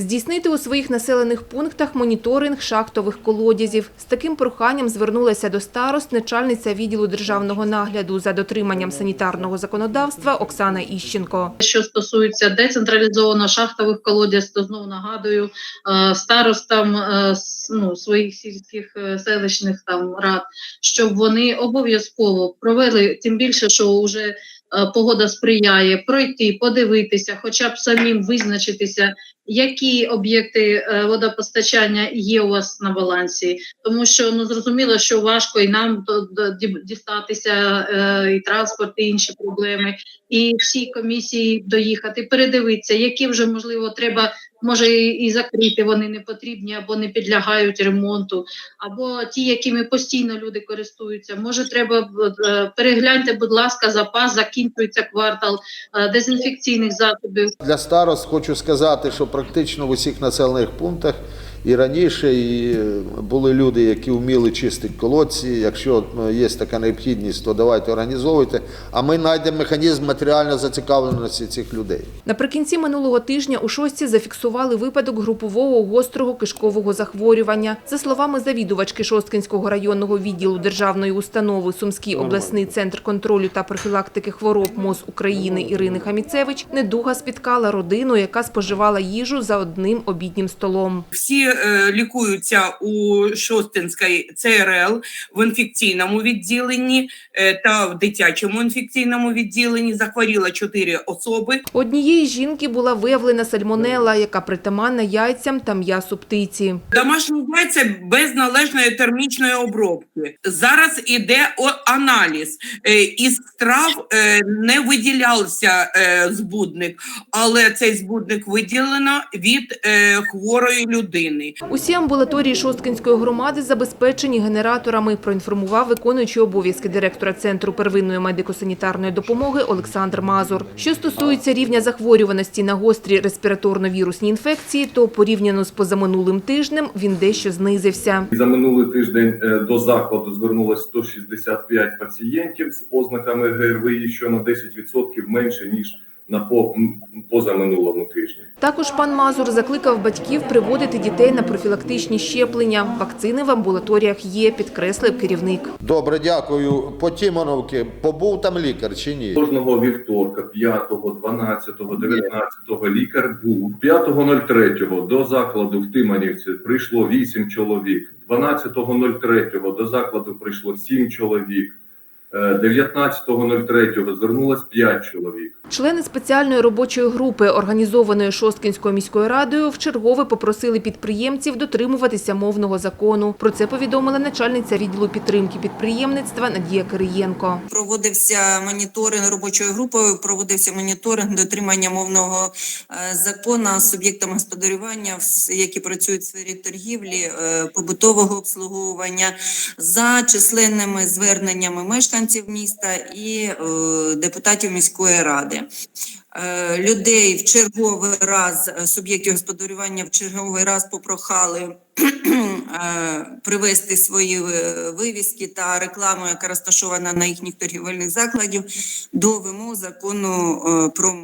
Здійснити у своїх населених пунктах моніторинг шахтових колодязів. З таким проханням звернулася до старост начальниця відділу державного нагляду за дотриманням санітарного законодавства Оксана Іщенко. Що стосується децентралізовано шахтових колодязь, то знову нагадую е, старостам е, ну, своїх сільських е, селищних там рад, щоб вони обов'язково провели, тим більше, що вже погода сприяє, пройти, подивитися, хоча б самим визначитися, які об'єкти е, водопостачання є у вас на балансі, тому що ну зрозуміло, що важко і нам дістатися, е, і транспорт, і інші проблеми і всі комісії доїхати, передивитися, які вже можливо треба, може і, закрити, вони не потрібні або не підлягають ремонту, або ті, якими постійно люди користуються. Може, треба е, перегляньте, будь ласка, запас, закінчується квартал е, дезінфекційних засобів. Для старост хочу сказати, що практично в усіх населених пунктах і раніше і е, були люди, які вміли чистити колодці. Якщо е, є така необхідність, то давайте організовуйте. А ми знайдемо механізм матеріальної зацікавленості цих людей. Наприкінці минулого тижня у Шостці зафіксували випадок групового гострого кишкового захворювання. За словами завідувачки Шосткинського районного відділу державної установи Сумський обласний центр контролю та профілактики хвороб МОЗ України Ірини Хаміцевич, недуга спіткала родину, яка споживала їжу за одним обіднім столом. Всі е, лікуються у Шостинській ЦРЛ в інфекційному відділенні е, та в дитячому інфекційному відділенні. Захворіло чотири особи. Однієї жінки була виявлена сальмонелла, яка притаманна яйцям та м'ясу птиці. Домашні яйця без належної термічної обробки. Зараз іде аналіз. Е, Із страв не виділявся збудник, але цей збудник виділено від хворої людини. Усі амбулаторії Шосткинської громади забезпечені генераторами, проінформував виконуючий обов'язки директора Центру первинної медико-санітарної допомоги Олександр Мазур. Що стосується рівня захворюваності на гострі респіраторно-вірусні інфекції, то порівняно з позаминулим тижнем він дещо знизився. За минулий тиждень е, до закладу звернулося 165 пацієнтів з ознаками ГРВІ, що на 10% менше ніж на по- позаминулому тижні. Також пан Мазур закликав батьків приводити дітей на профілактичні щеплення. Вакцини в амбулаторіях є, підкреслив керівник. Добре, дякую. По Тімоновки побув там лікар чи ні? Кожного вівторка, 5, 12, 19 лікар був. 5.03 до закладу в Тиманівці прийшло 8 чоловік. 12.03 до закладу прийшло 7 чоловік. Е, 19.03 звернулось 5 чоловік. Члени спеціальної робочої групи, організованої Шосткинською міською радою, вчергове попросили підприємців дотримуватися мовного закону. Про це повідомила начальниця відділу підтримки підприємництва Надія Кириєнко. Проводився моніторинг робочою групою, проводився моніторинг дотримання мовного е, закону суб'єктами господарювання, які працюють в сфері торгівлі, е, побутового обслуговування за численними зверненнями мешканців міста і е, депутатів міської ради. Е, Людей в черговий раз е, суб'єктів господарювання в черговий раз попрохали е, привести свої вивіски та рекламу, яка розташована на їхніх торгівельних закладів, до вимог закону про